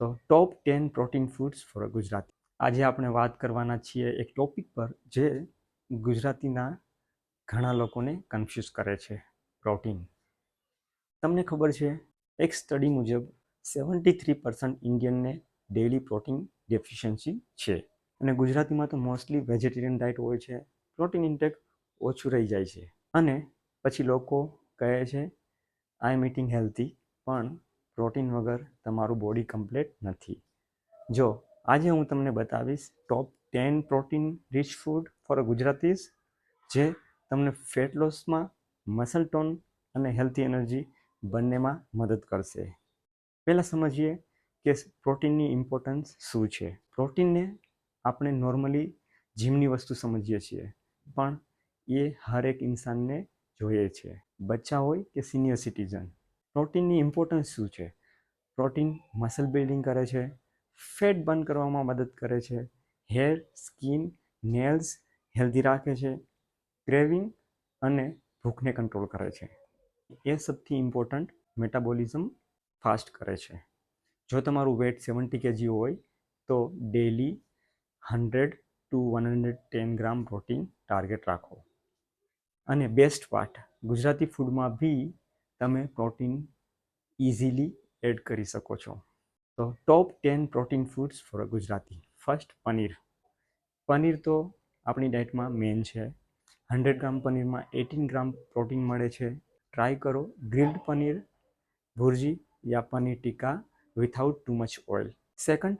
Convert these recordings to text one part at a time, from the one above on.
તો top ten protein foods for Gujarati. આજે આપણે વાત કરવાના છીએ એક ટોપિક પર જે ગુજરાતીના ઘણા લોકોને કન્ફ્યુઝ કરે છે પ્રોટીન તમને ખબર છે, એક સ્ટડી મુજબ સેવન્ટી થ્રી પર્સન્ટ ઇન્ડિયનને ડેઇલી પ્રોટીન ડેફિશિયન્સી છે. અને ગુજરાતીમાં તો મોસ્ટલી વેજીટેરિયન ડાયટ હોય છે પ્રોટીન ઇન્ટેક ઓછું રહી જાય છે. અને પછી લોકો કહે છે આઈ એમ ઇટિંગ હેલ્ધી પણ પ્રોટીન વગર તમારું બોડી કમ્પ્લીટ નથી. જો, આજે હું તમને બતાવીશ top ten protein rich food for Gujaratis, જે તમને ફેટ લોસમાં મસલ ટોન અને હેલ્ધી એનર્જી બંનેમાં મદદ કરશે. પહેલાં સમજીએ કે પ્રોટીનની ઇમ્પોર્ટન્સ શું છે. પ્રોટીનને આપણે નોર્મલી જીમની વસ્તુ સમજીએ છીએ, પણ એ હર એક ઇન્સાનને જોઈએ છે. બચ્ચા હોય કે સિનિયર સિટીઝન પ્રોટીનની ઇમ્પોર્ટન્સ શું છે? પ્રોટીન મસલ બિલ્ડિંગ કરે છે ફેટ બર્ન કરવામાં મદદ કરે છે હેર સ્કિન નેલ્સ હેલ્ધી રાખે છે ક્રેવિંગ અને ભૂખને કંટ્રોલ કરે છે. એ સૌથી ઇમ્પોર્ટન્ટ મેટાબોલિઝમ ફાસ્ટ કરે છે. જો તમારું વેટ સેવન્ટી કેજી હોય, તો daily hundred to one hundred ten gram protein target રાખો. અને બેસ્ટ પાર્ટ ગુજરાતી ફૂડમાં બી તમે પ્રોટીન ઇઝીલી એડ કરી શકો છો. તો top ten protein foods for Gujarati. First, paneer. Paneer તો આપણી ડાયટમાં મેઇન છે. હંડ્રેડ ગ્રામ પનીરમાં એટીન ગ્રામ પ્રોટીન મળે છે. ટ્રાય કરો ગ્રીલ્ડ પનીર, ભુરજી યા paneer tikka without too much oil. Second,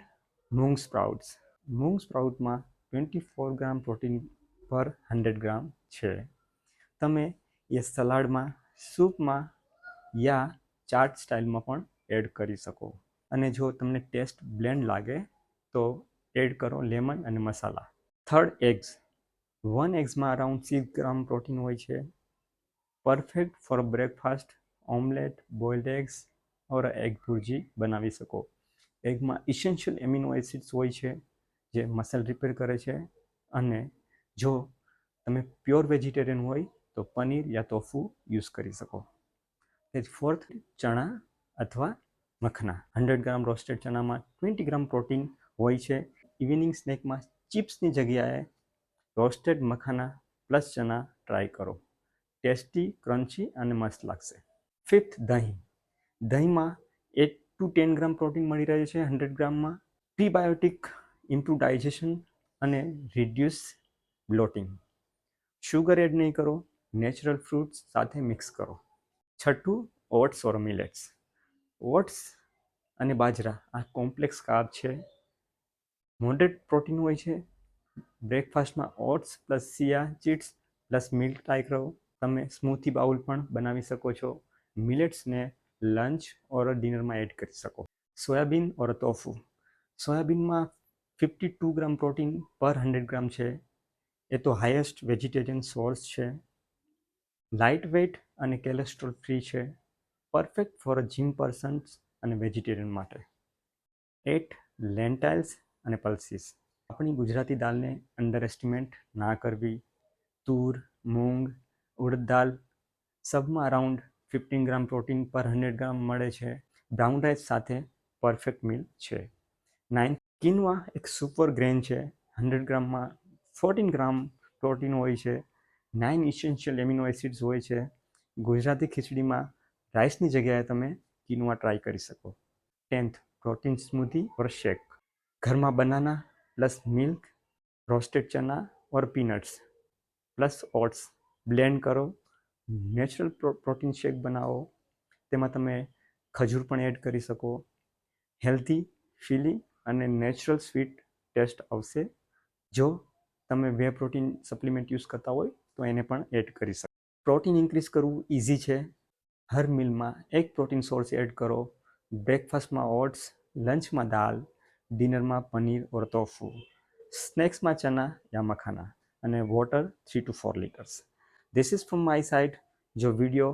moong sprouts. Moong સ્પ્રાઉટમાં twenty four gram protein per hundred gram છે. તમે એ સલાડમાં, સૂપમાં યા ચાર્ટ સ્ટાઇલમાં પણ એડ કરી શકો. અને જો તમને ટેસ્ટ બ્લેન્ડ લાગે, તો એડ કરો લેમન અને મસાલા. Third eggs. વન એગ્સમાં અરાઉન્ડ સિક્સ ગ્રામ પ્રોટીન હોય છે. Perfect for breakfast, omelette, boiled eggs or egg bhurji બનાવી શકો. એગમાં ઇસેન્શિયલ એમિનો એસિડ્સ હોય છે, જે મસલ રિપેર કરે છે. અને જો તમે પ્યોર વેજીટેરિયન હોય, તો પનીર યા તોફુ યુઝ કરી શકો. ફોર્થ ચણા અથવા મખના. હંડ્રેડ ગ્રામ રોસ્ટેડ ચણામાં ટ્વેન્ટી ગ્રામ પ્રોટીન હોય છે. ઇવનિંગ સ્નેકમાં ચિપ્સની જગ્યાએ roasted makhana plus chana try કરો. ટેસ્ટી ક્રન્ચી અને મસ્ત લાગશે. ફિફ્થ દહીં. દહીંમાં eight to ten gram protein મળી રહે છે હંડ્રેડ ગ્રામમાં. પ્રીબાયોટિક ઇમ્પ્રુવ ડાયજેશન અને રિડ્યુસ બ્લોટિંગ શુગર એડ નહીં કરો. નેચરલ ફ્રૂટ્સ સાથે મિક્સ કરો. છઠ્ઠું ઓટ્સ ઓર મિલેટ્સ. ઓટ્સ અને બાજરા, આ કોમ્પ્લેક્સ કાર્બ છે. મોડરેટ પ્રોટીન હોય છે. બ્રેકફાસ્ટમાં oats plus chia seeds plus milk try કરો તમે સ્મૂથી બાઉલ પણ બનાવી શકો છો. મિલેટ્સને લંચ ઓર ડિનરમાં એડ કરી શકો. Soybean or tofu સોયાબીનમાં fifty two gram protein per hundred gram છે. એ તો હાઈએસ્ટ વેજીટેરિયન સોર્સ છે. લાઇટ વેઇટ અને કેલેસ્ટ્રોલ ફ્રી છે. Perfect for a gym persons અને વેજીટેરિયન માટે. એટ લેન્ટાઇલ્સ અને પલ્સીસ. આપણી ગુજરાતી દાળને અંડર એસ્ટિમેટ ના કરવી. Toor, moong, urad dal સબમાં around fifteen gram protein per hundred gram મળે છે. બ્રાઉન રાઈસ સાથે પરફેક્ટ મીલ છે. નાઇન કિનવા એક સુપર ગ્રેન છે. હંડ્રેડ ગ્રામમાં ફોર્ટીન ગ્રામ પ્રોટીન હોય છે. નાઇન ઇસેન્શિયલ એમિનો એસિડ્સ હોય છે. ગુજરાતી ખીચડીમાં રાઈસની જગ્યાએ તમે કિનવા ટ્રાય કરી શકો. Tenth, protein smoothie or shake. ઘરમાં banana plus milk, roasted chana or peanuts. Plus oats. Blend કરો. નેચરલ પ્રોટીન શેક બનાવો. તેમાં તમે ખજૂર પણ એડ કરી શકો. હેલ્ધી, ફીલી અને નેચરલ સ્વીટ ટેસ્ટ આવશે. જો તમે વે પ્રોટીન સપ્લિમેન્ટ યુઝ કરતા હોય તો એને પણ એડ કરી શકો પ્રોટીન ઇન્ક્રીઝ કરવું ઇઝી છે. હર મિલમાં એક પ્રોટીન સોર્સ એડ કરો. બ્રેકફાસ્ટમાં ઓટ્સ લંચમાં દાલ ડિનરમાં પનીર ઓર તોફુ સ્નેક્સમાં ચના યા મખાના અને water three to four litres this is from my side જો વીડિયો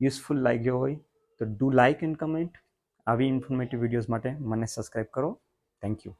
યુઝફુલ લાગ્યો હોય તો ડુ લાઇક એન્ડ કમેન્ટ આવી ઇન્ફોર્મેટિવ વિડીયોઝ માટે મને સબસ્ક્રાઈબ કરો. Thank you